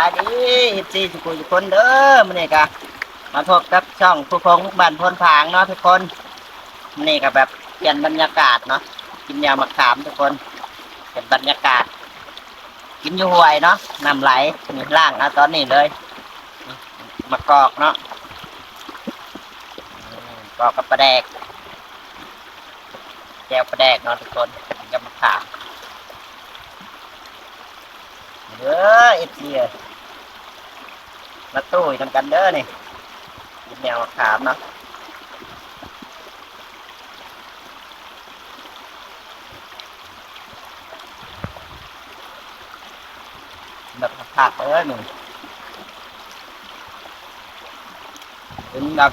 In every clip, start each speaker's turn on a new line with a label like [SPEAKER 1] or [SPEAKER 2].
[SPEAKER 1] ายดีซีสุกุทุกคนเด้อมื้อนี้ก็มาพบกับช่องผู้พงบ้านพนผางเนาะทุกคนมื้อนี้ก็แบบเปลี่ยนบรรยากาศเนาะกินยามะขามทุกคนเป็นบรรยากาศ กินอยู่ห้วยเนาะน้ำไหลนี่ล่างเอาตอนนี้เลยมากอกเนาะกอกกับปลาแดกแก้วปลาแดกเนาะทุกคนกินยามะขามเด้อเอฟซีเอ้ย มาตู้ยทำกันเด้อนี่กินแนวมะขามเนาะแบบผักเอ้ยหนึ่งเป็นแบบ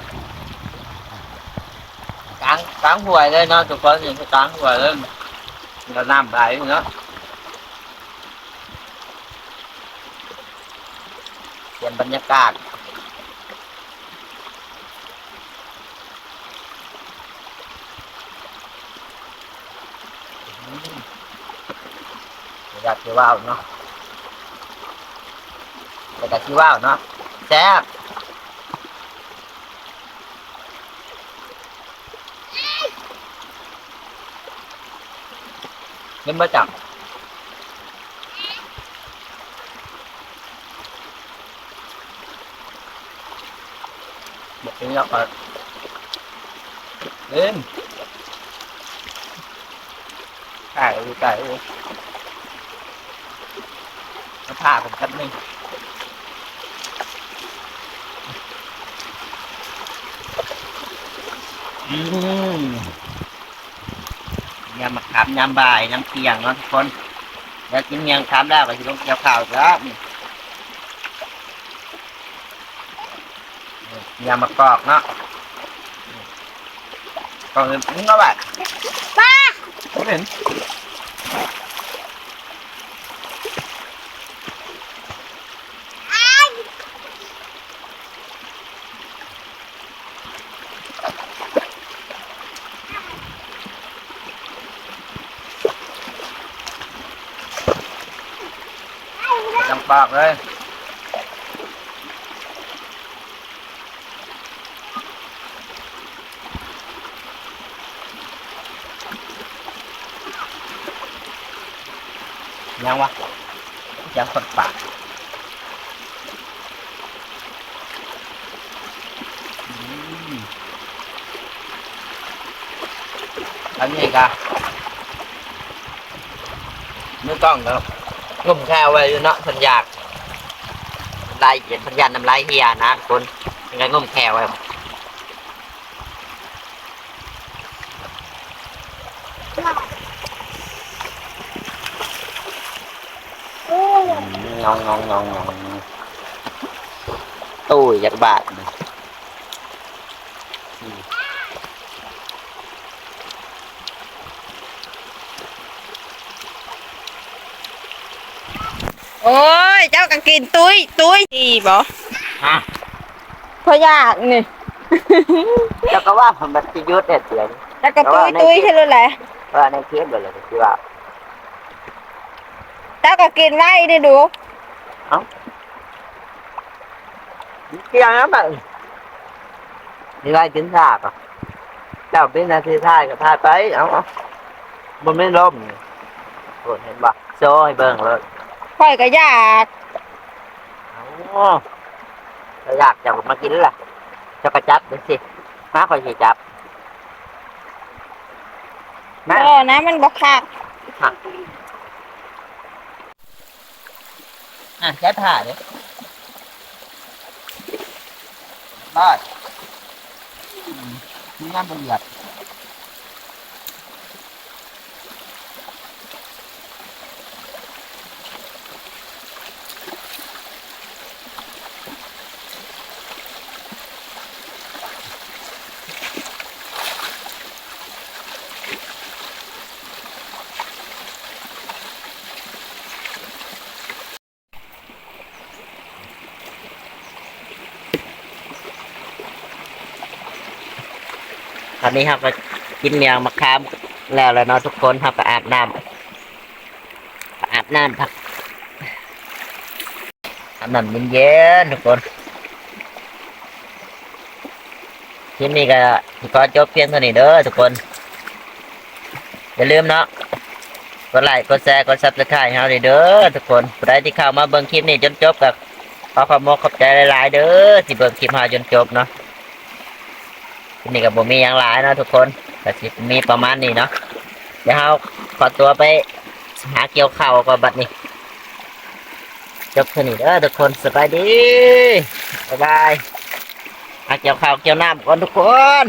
[SPEAKER 1] กลางกลางห่วยเลยเนาะทุกคนนี่คือกลางห่วยเลยเราน้ำไหลเนาะ เปลี่ยนบรรยากาศ อยากที่ว่าวเนาะอยากที่ว่าวเนาะแซ่บเงินมาจั บ một cái nhóc rồi lên cài đi cài đi nó thả cũng cắt đi Ừm. ยำมะขามยำบ่ายน้ำเที่ยงเนาะทุกคน แล้วกินยังขามได้ไปที่ลงเกี่ยวข่าวแล้ว ยำมะกอกเนาะ còn cũng nó bạn
[SPEAKER 2] ba
[SPEAKER 1] có đến Dòng bạc đây ยัง ยังวะยังคนปากอันนี้กะไม่ต้องครับงุ่มแค่ไว้ยเนาะสัญญากลายเขียนสัญญาณน้ำลายเฮียนะคนยังไงงุ่มแค่ไว้อื มงองงองงองงองตู้ยักบาทนะ
[SPEAKER 2] โอ้ย เจ้าก็กินตุ้ยตุ้ยดีบ่
[SPEAKER 1] ฮะ
[SPEAKER 2] พออยากนี่
[SPEAKER 1] แล้วก็ว่าผมมันจะยุดเด็ดเดียว
[SPEAKER 2] แล้วก็ตุ้ยตุ้ยใช่หรือไร
[SPEAKER 1] ว่าในคลิปเลยเลยคือว่า
[SPEAKER 2] เจ้าก็กินไว้นี่ดู
[SPEAKER 1] เกี่ยวนะ bạn นี่ไรกินซากอะเจ้าเป็นนาทีท่ายกับท่ายไปเอาเอามันไม่ล่มโอ้เห็นปะโซ่ให้เบิ่งเลย
[SPEAKER 2] ค่อยก็อยาก
[SPEAKER 1] เอาเราอยากจะมากินล่ะเจะกระจับดูสิมาคอยสิจับมา
[SPEAKER 2] บ่นะมันบ่คัก
[SPEAKER 1] อะแค่ผ่าเดี๋ยวได้อืมมีงานละเอียด อนนี้ครับก็กินเมียงมะขามแล้วแล้วเนาะทุกคนครับก็อาบน้ำอาบน้ำพักทอันนั้นเย็นๆทุกคนคลิปนี้ก็ขอจบเพียงเท่านี้เด้อทุกคน อย่าลืมเนาะกดไลค์กดแชร์กดซับสไครต์ให้เราเด้อทุกคนใครที่เข้ามาเบิ่งคลิปนี้จนจบกับขอขอบมกขอบใจหลายๆเด้อที่เบิ่งคลิปเราจนจบเนาะ นี้ก็บ่มีอย่างหลายเนาะทุกคนก็สิมีประมาณนี้เนาะเดี๋ยวเราขอตัวไปหาเกี่ยวเข้าก่อนบัดนี้จบเทนี้เด้อทุกคนสบายดีบ๊ายบายหาเกี่ยวข้าวเกี่ยวน้ำก่อนทุกคน